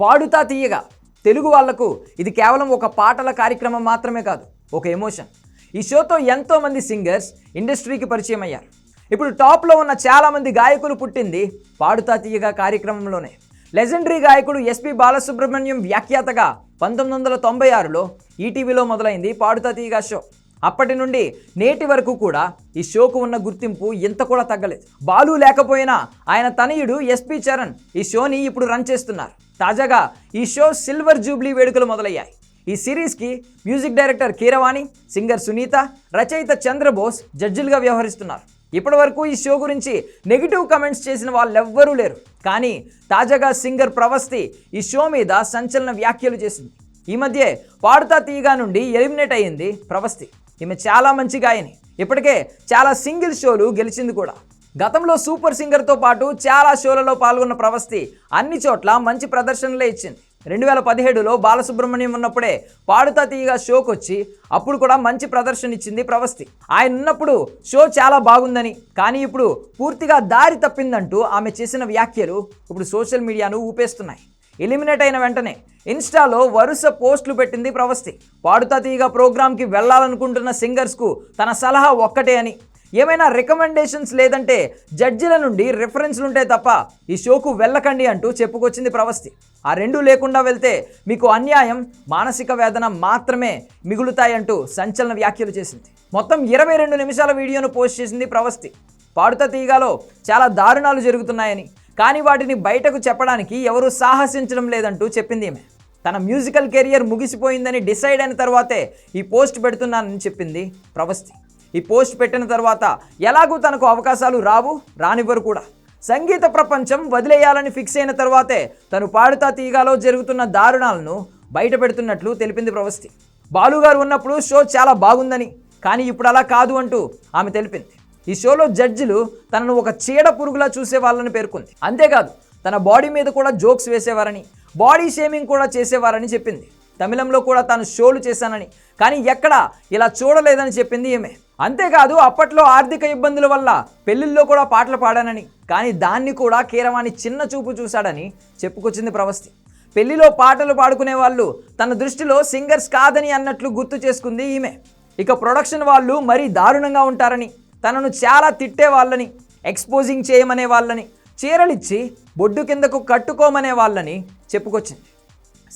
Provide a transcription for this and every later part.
పాడుతా తీయగా. తెలుగు వాళ్ళకు ఇది కేవలం ఒక పాటల కార్యక్రమం మాత్రమే కాదు ఒక ఎమోషన్. ఈ షోతో ఎంతోమంది సింగర్స్ ఇండస్ట్రీకి పరిచయం అయ్యారు. ఇప్పుడు టాప్లో ఉన్న చాలామంది గాయకులు పుట్టింది పాడుతా తీయగా కార్యక్రమంలోనే. లెజెండరీ గాయకుడు ఎస్పి బాలసుబ్రహ్మణ్యం వ్యాఖ్యాతగా పంతొమ్మిది వందల తొంభై ఆరులో ఈటీవీలో మొదలైంది పాడుతా తీయగా షో. అప్పటి నుండి నేటి వరకు కూడా ఈ షోకు ఉన్న గుర్తింపు ఎంత కూడా తగ్గలేదు. బాలు లేకపోయినా ఆయన తనయుడు ఎస్పి చరణ్ ఈ షోని ఇప్పుడు రన్ చేస్తున్నారు. తాజాగా ఈ షో సిల్వర్ జూబ్లీ వేడుకలు మొదలయ్యాయి. ఈ సిరీస్కి music director Keeravani singer Sunitha రచయిత చంద్రబోస్ జడ్జిలుగా వ్యవహరిస్తున్నారు. ఇప్పటి వరకు ఈ షో గురించి నెగిటివ్ కమెంట్స్ చేసిన వాళ్ళెవ్వరూ లేరు. కానీ తాజాగా సింగర్ ప్రవస్తి ఈ షో మీద సంచలన వ్యాఖ్యలు చేసింది. ఈ మధ్య పాడుతా తీయగా నుండి ఎలిమినేట్ అయ్యింది ప్రవస్తి. ఈమె చాలా మంచి గాయని. ఇప్పటికే చాలా సింగిల్ షోలు గెలిచింది కూడా. గతంలో సూపర్ సింగర్తో పాటు చాలా షోలలో పాల్గొన్న ప్రవస్తి అన్ని చోట్ల మంచి ప్రదర్శనలే ఇచ్చింది. రెండు వేల పదిహేడులో బాలసుబ్రహ్మణ్యం ఉన్నప్పుడే పాడుతా తీయగా షోకి వచ్చి అప్పుడు కూడా మంచి ప్రదర్శన ఇచ్చింది ప్రవస్తి. ఆయన ఉన్నప్పుడు షో చాలా బాగుందని కానీ ఇప్పుడు పూర్తిగా దారి తప్పిందంటూ ఆమె చేసిన వ్యాఖ్యలు ఇప్పుడు సోషల్ మీడియాను ఊపేస్తున్నాయి. ఎలిమినేట్ అయిన వెంటనే ఇన్స్టాలో వరుస పోస్టులు పెట్టింది ప్రవస్తి. పాడుతా తీగ ప్రోగ్రామ్కి వెళ్ళాలనుకుంటున్న సింగర్స్కు తన సలహా ఒక్కటే అని. ఏమైనా రికమెండేషన్స్ లేదంటే జడ్జిల నుండి రిఫరెన్స్లు ఉంటాయి తప్ప ఈ షోకు వెళ్ళకండి అంటూ చెప్పుకొచ్చింది ప్రవస్తి. ఆ రెండు లేకుండా వెళ్తే మీకు అన్యాయం మానసిక వేదన మాత్రమే మిగులుతాయంటూ సంచలన వ్యాఖ్యలు చేసింది. మొత్తం ఇరవై రెండు నిమిషాల వీడియోను పోస్ట్ చేసింది ప్రవస్తి. పాడుత తీగాలో చాలా దారుణాలు జరుగుతున్నాయని. కానీ వాటిని బయటకు చెప్పడానికి ఎవరూ సాహసించడం లేదంటూ చెప్పింది ఈమె. తన మ్యూజికల్ కెరియర్ ముగిసిపోయిందని డిసైడ్ అయిన తర్వాతే ఈ పోస్ట్ పెడుతున్నానని చెప్పింది ప్రవస్తి. ఈ పోస్ట్ పెట్టిన తర్వాత ఎలాగూ తనకు అవకాశాలు రావు రానివ్వరు కూడా. సంగీత ప్రపంచం వదిలేయాలని ఫిక్స్ అయిన తర్వాతే తను పాడుతా తీయగాలో జరుగుతున్న దారుణాలను బయట పెడుతున్నట్లు తెలిపింది ప్రవస్తి. బాలుగారు ఉన్నప్పుడు షో చాలా బాగుందని కానీ ఇప్పుడు అలా కాదు అంటూ ఆమె తెలిపింది. ఈ షోలో జడ్జిలు తనను ఒక చీడ పురుగులా చూసే వాళ్ళని పేర్కొంది. అంతేకాదు తన బాడీ మీద కూడా జోక్స్ వేసేవారని బాడీ షేమింగ్ కూడా చేసేవారని చెప్పింది. తమిళంలో కూడా తాను షోలు చేశానని కానీ ఎక్కడ ఇలా చూడలేదని చెప్పింది ఈమె. అంతేకాదు అప్పట్లో ఆర్థిక ఇబ్బందుల వల్ల పెళ్ళిల్లో కూడా పాటలు పాడానని కానీ దాన్ని కూడా కీరవాణి చిన్న చూపు చూశాడని చెప్పుకొచ్చింది ప్రవస్తి. పెళ్ళిలో పాటలు పాడుకునే వాళ్ళు తన దృష్టిలో సింగర్స్ కాదని అన్నట్లు గుర్తు చేసుకుంది ఈమె. ఇక ప్రొడక్షన్ వాళ్ళు మరీ దారుణంగా ఉంటారని తనను చాలా తిట్టే వాళ్ళని ఎక్స్పోజింగ్ చేయమనే వాళ్ళని చీరలిచ్చి బొడ్డు కిందకు కట్టుకోమనే వాళ్ళని చెప్పుకొచ్చింది.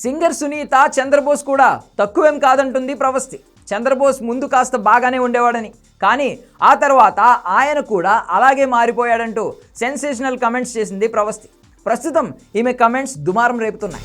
సింగర్ సునీత చంద్రబోస్ కూడా తక్కువేం కాదంటుంది ప్రవస్తి. చంద్రబోస్ ముందు కాస్త బాగానే ఉండేవాడని. కానీ ఆ తర్వాత ఆయన కూడా అలాగే మారిపోయాడంటూ సెన్సేషనల్ కమెంట్స్ చేసింది ప్రవస్తి. ప్రస్తుతం ఈమె కమెంట్స్ దుమారం రేపుతున్నాయి.